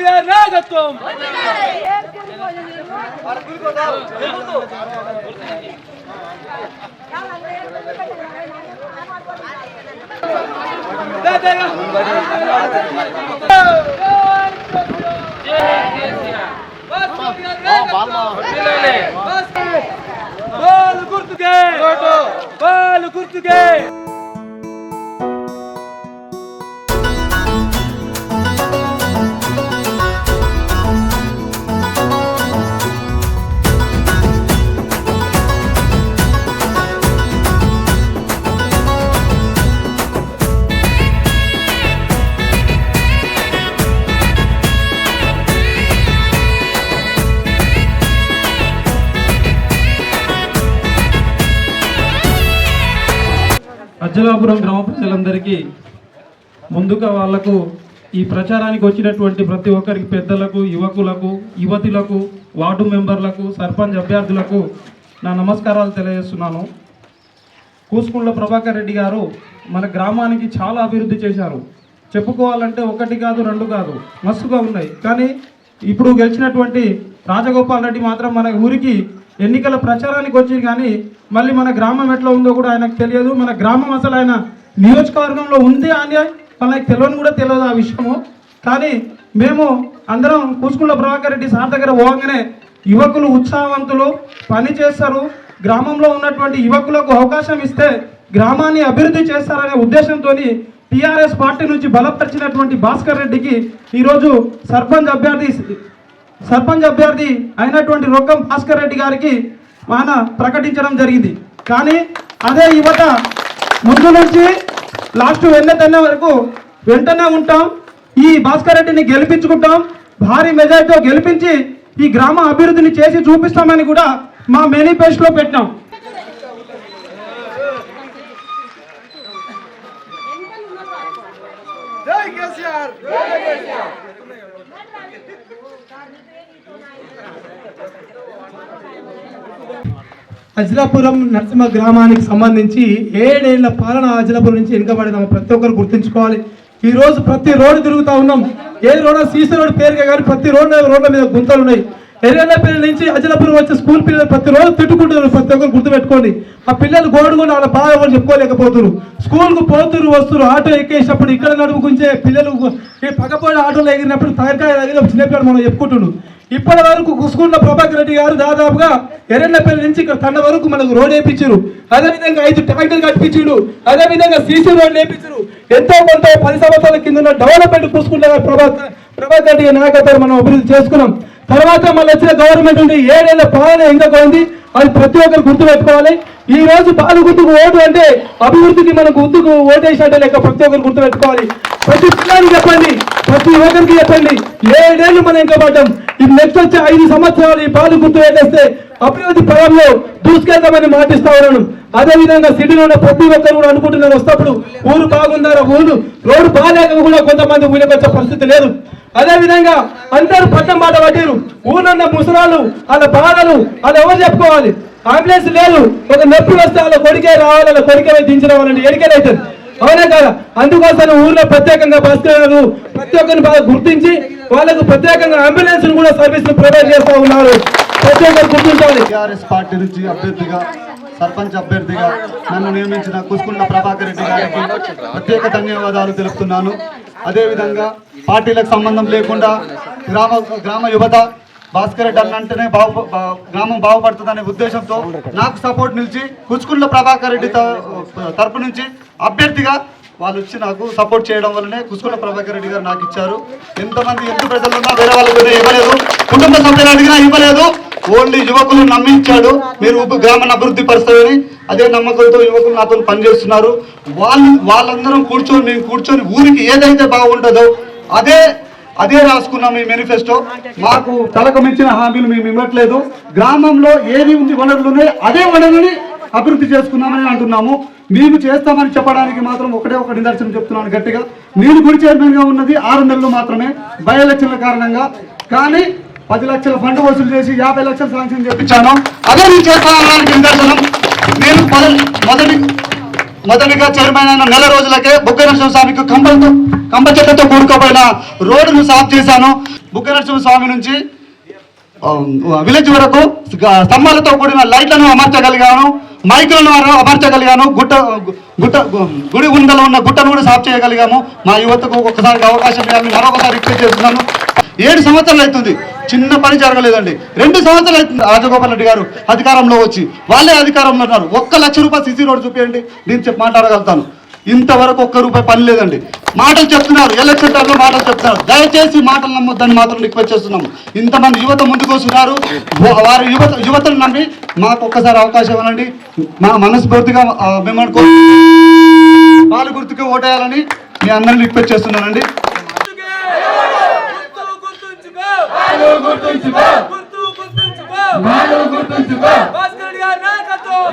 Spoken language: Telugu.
గారి నాయకత్వం బాలు గుర్తుకే. బాలు గుర్తుకే. అజ్జలాపురం గ్రామ ప్రజలందరికీ ముందుగా వాళ్ళకు ఈ ప్రచారానికి వచ్చినటువంటి ప్రతి ఒక్కరికి పెద్దలకు యువకులకు యువతులకు వార్డు మెంబర్లకు సర్పంచ్ అభ్యర్థులకు నా నమస్కారాలు తెలియజేస్తున్నాను. కూసుకుంట్ల ప్రభాకర్ రెడ్డి గారు మన గ్రామానికి చాలా అభివృద్ధి చేశారు. చెప్పుకోవాలంటే ఒకటి కాదు రెండు కాదు మస్తుగా ఉన్నాయి. కానీ ఇప్పుడు గెలిచినటువంటి రాజగోపాల్ రెడ్డి మాత్రం మన ఊరికి ఎన్నికల ప్రచారానికి వచ్చింది కానీ మళ్ళీ మన గ్రామం ఎట్లా ఉందో కూడా ఆయనకు తెలియదు. మన గ్రామం అసలు ఆయన నియోజకవర్గంలో ఉంది అని మనకు తెలియని కూడా తెలియదు ఆ విషయము. కానీ మేము అందరం కూసుకుంట్ల ప్రభాకర్ రెడ్డి సార్ దగ్గర పోగానే యువకులు ఉత్సాహవంతులు పని చేస్తారు. గ్రామంలో ఉన్నటువంటి యువకులకు అవకాశం ఇస్తే గ్రామాన్ని అభివృద్ధి చేస్తారనే ఉద్దేశంతో టీఆర్ఎస్ పార్టీ నుంచి బలపరిచినటువంటి భాస్కర్ రెడ్డికి ఈరోజు సర్పంచ్ అభ్యర్థి సర్పంచ్ అభ్యర్థి అయినటువంటి రొక్కం భాస్కర్ రెడ్డి గారికి ఆయన ప్రకటించడం జరిగింది. కానీ అదే యువత ముందు నుంచి లాస్ట్ వెన్నెతన్న వరకు వెంటనే ఉంటాం. ఈ భాస్కర్ రెడ్డిని గెలిపించుకుంటాం. భారీ మెజార్టీతో గెలిపించి ఈ గ్రామ అభివృద్ధిని చేసి చూపిస్తామని కూడా మా మేనిఫెస్టోలో పెట్టాం అజిలాపురం నరసింహ గ్రామానికి సంబంధించి ఏడేళ్ళ పాలన అజిలాపురం నుంచి వెనుకబడిన ప్రతి ఒక్కరు గుర్తుంచుకోవాలి. ఈ రోజు ప్రతి రోడ్డు తిరుగుతా ఉన్నాం. ఏ రోడ్డు సీసీ రోడ్డు పేరుగా కానీ ప్రతి రోడ్డు రోడ్ల మీద గుంతలు ఉన్నాయి. ఎర్రన్నపల్లి నుంచి అజలపురం వచ్చే స్కూల్ పిల్లలు ప్రతిరోజు తిట్టుకుంటున్నారు. ప్రతి ఒక్కరు గుర్తుపెట్టుకోండి. ఆ పిల్లలు గోడుకొని వాళ్ళ బాధ కూడా చెప్పుకోలేకపోతున్నారు. స్కూల్కు పోతురు వస్తురు ఆటో ఎక్కేసినప్పుడు ఇక్కడ నడుపుకుంటే పిల్లలు ఈ ఆటోలో ఎగిరినప్పుడు తగరకాయ తగిన చిన్నపిల్లలు మనం చెప్పుకుంటున్నాడు ఇప్పటి వరకు కుసుకున్న ప్రభాకర్ రెడ్డి గారు దాదాపుగా ఎర్రన్నపల్లి నుంచి ఇక్కడ తన వరకు మనకు రోడ్ వేయించారు అదేవిధంగా ఐదు ట్యాంకులు కట్టించాడు అదేవిధంగా సీసీ రోడ్ వేయించారు ఎంతో కొంత పది సంవత్సరాల కింద డెవలప్మెంట్ కూసుకుంటే ప్రభాకర్ ప్రభాకర్ రెడ్డి నాయకత్వం మనం అభివృద్ధి చేసుకున్నాం. తర్వాత మళ్ళీ వచ్చిన గవర్నమెంట్ ఉంది ఏడేళ్ళ పాలన ఇంకా ఉంది అది ప్రతి ఒక్కరు గుర్తుపెట్టుకోవాలి. ఈ రోజు బాలు గుర్తుకు ఓటు అంటే అభివృద్ధికి మనం గుర్తుకు ఓటేసినట్టే లేక ప్రతి ఒక్కరు గుర్తుపెట్టుకోవాలి. ప్రతి పిల్లలకి చెప్పండి ప్రతి ఒక్కరికి చెప్పండి ఏడేళ్ళు మనం ఇంకా పడ్డాం. ఇది నెక్స్ట్ వచ్చే ఐదు సంవత్సరాలు ఈ బాలు గుర్తు వేటేస్తే అభివృద్ధి పదంలో దూసుకెళ్తామని మాటిస్తా ఉన్నాను. అదే విధంగా సిటీలో ఉన్న ప్రతి ఒక్కరు కూడా అనుకుంటున్నారు వస్తప్పుడు ఊరు బాగుందారా ఊరు రోడ్డు బాగాలేక కూడా కొంతమంది ఊరికి వచ్చే పరిస్థితి లేదు. అదే విధంగా అందరూ పట్టం బాట పట్టారు ఊరున్న ముసలాళ్ళు వాళ్ళ బాధలు వాళ్ళు ఎవరు చెప్పుకోవాలి? అంబులెన్స్ లేదు ఒక నొప్పి వస్తే వాళ్ళ కొడుకే రావాలి వాళ్ళ కొడుకే దించిన వాళ్ళని ఎడికేదైతుంది అవునా కదా? అందుకోసం ఊర్లో ప్రత్యేకంగా బస్సులు ప్రతి ఒక్కరిని బాగా గుర్తించి వాళ్ళకు ప్రత్యేకంగా అంబులెన్స్ కూడా సర్వీస్ ప్రొవైడ్ చేస్తూ ఉన్నారు. ప్రతి ఒక్కరు గుర్తించాలి. పార్టీ నుంచి అభ్యర్థిగా సర్పంచ్ అభ్యర్థిగా నన్ను నియమించిన కుసుకుంట్ల ప్రభాకర్ రెడ్డి గారికి ప్రత్యేక ధన్యవాదాలు తెలుపుతున్నాను. అదేవిధంగా పార్టీలకు సంబంధం లేకుండా గ్రామ గ్రామ యువత భాస్కర్ రెడ్డి అన్నంటేనే బాగు గ్రామం బాగుపడుతుందనే ఉద్దేశంతో నాకు సపోర్ట్ నిలిచి కుచుకుంట్ల ప్రభాకర్ రెడ్డి త- తరపు నుంచి అభ్యర్థిగా వాళ్ళు వచ్చి నాకు సపోర్ట్ చేయడం వల్లనే కుసుకుల ప్రభాకర్ రెడ్డి గారు నాకు ఇచ్చారు. ఎంతమంది ఎంత ప్రజలు ఉన్నా వేరే వాళ్ళకు ఇవ్వలేదు. కుటుంబ సభ్యులు అడిగినా ఇవ్వలేదు. ఓన్లీ యువకులు నమ్మించాడు. మీరు గ్రామాన్ని అభివృద్ధి పరుస్తారని అదే నమ్మకంతో యువకులు నాతో పనిచేస్తున్నారు. వాళ్ళు వాళ్ళందరం కూర్చొని మేము కూర్చొని ఊరికి ఏదైతే బాగుంటుందో అదే అదే రాసుకున్నాం ఈ మేనిఫెస్టో. మాకు తలకు మించిన హామీలు మేము ఇవ్వట్లేదు. గ్రామంలో ఏది ఉంది వనరులు ఉన్నాయి అదే వనరుని అభివృద్ధి చేసుకున్నామని అంటున్నాము. మేము చేస్తామని చెప్పడానికి మాత్రం ఒకటే ఒక నిదర్శనం చెప్తున్నాను గట్టిగా. నేను గుడి చైర్మన్గా ఉన్నది ఆరు నెలలు మాత్రమే బై ఎలక్షన్ల కారణంగా. కానీ పది లక్షల ఫండ్ వసూలు చేసి యాభై లక్షలు శాంక్షన్ చేపించాను. అదే నేను చేస్తానడానికి నిదర్శనం. నేను మొదటి మొదటి మొదటిగా చైర్మన్ అయిన నెల రోజులకే బుగ్గనరసింహ స్వామికి కంబలతో కంబ చెట్లతో కూడుకోబోయిన రోడ్డును సాఫ్ చేశాను. బుగ్గ నరసింహ స్వామి నుంచి విలేజ్ వరకు స్తంభాలతో కూడిన లైట్లను అమర్చగలిగాను. మైకులను అమర్చగలిగాను. గుట్ట గుట్ట గుడి గుండలో ఉన్న గుట్టను కూడా సాఫ్ చేయగలిగాము. మా యువతకు ఒక్కసారి అవకాశం ఇవ్వాలని మరొకసారి రిక్వెస్ట్ చేస్తున్నాను. ఏడు సంవత్సరాలు అవుతుంది. చిన్న పని జరగలేదండి. రెండు సంవత్సరాలు అవుతుంది రాజగోపాల్ రెడ్డి గారు అధికారంలో వచ్చి. వాళ్ళే అధికారంలో ఉన్నారు. ఒక్క లక్ష రూపాయలు సిసి రోడ్ చూపించండి నేను చెప్పి మాట్లాడగలుగుతాను. ఇంతవరకు ఒక్క రూపాయి పని లేదండి. మాటలు చెప్తున్నారు. ఎలక్షన్ టైంలో మాటలు చెప్తున్నారు. దయచేసి మాటలు నమ్మొద్దని మాత్రం రిక్వెస్ట్ చేస్తున్నాము. ఇంతమంది యువత ముందుకు వస్తున్నారు. వారి యువత యువతను నమ్మి మాకు ఒక్కసారి అవకాశం ఇవ్వాలండి. మా మనస్ఫూర్తిగా ఆ, మిమ్మల్ని కో- పాలు గుర్తుకు ఓటేయాలని మీ అందరిని రిక్వెస్ట్ చేస్తున్నానండి గుర్తుకే గుర్తు గుర్తుంచుకో గుర్తుంచుకో గుర్తు గుర్తుంచుకో వాళ్ళు గుర్తుంచుకో భాస్కర్ రెడ్డి గారి నాయకత్వం